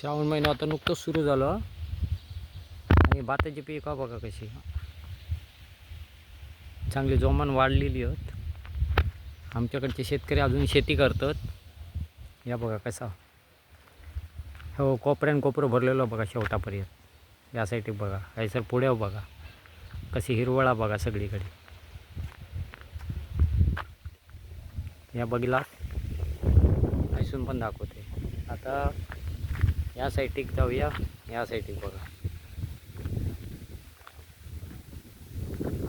श्रावण महिना आता नुकतंच सुरू झालं. आणि भाताची पिकं बघा कशी. चांगली जोमान वाढलेली आहेत. आमच्याकडचे शेतकरी अजून शेती करतात. या बघा कसा. हो कोपऱ्यान कोपरं भरलेलं बघा शेवटापर्यंत. या साईड बघा. काही सर पुढे बघा. कशी हिरवळा बघा सगळीकडे. या बघिला ऐसून पण दाखवते. आता या साईटिक जाऊया. या साईटिक बघा.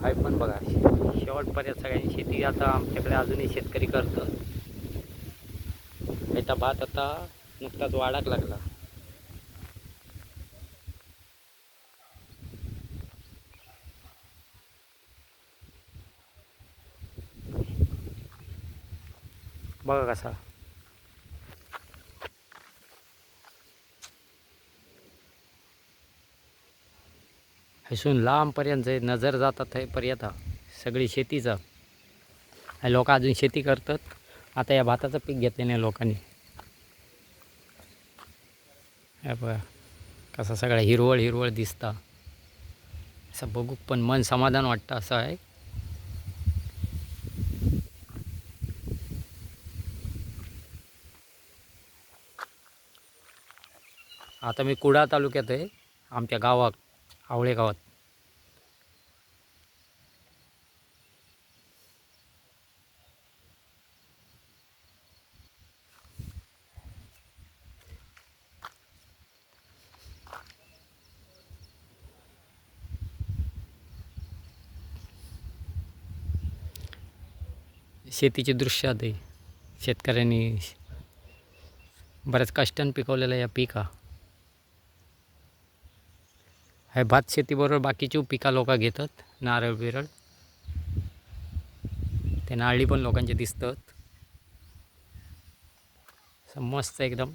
हाय पण बघा शेवटपर्यंत सगळ्यांनी शेती आता आमच्याकडे अजूनही शेतकरी करतात. याचा भात आता नुकताच वाढाक लागला. बघा कसा. हसून लांबपर्यंत जे नजर जातात हे पर्यंत सगळी शेतीचं लोक अजून शेती करतात. आता या भाताचं पीक घेतले नाही लोकांनी. कसं सगळं हिरवळ हिरवळ दिसता. असं बघू पण मन समाधान वाटतं असं आहे. आता मी कुडा तालुक्यात आहे आमच्या गावात. आवळे गावात शेतीचे दृश्य आहे शेतकऱ्यांनी बऱ्याच कष्टानं पिकवलेलं या पिका. हा हे भात शेतीबरोबर बाकीची पिका लोक घेतात नारळ बिरळ ते नारळी पण लोकांचे दिसतात. मस्त एकदम.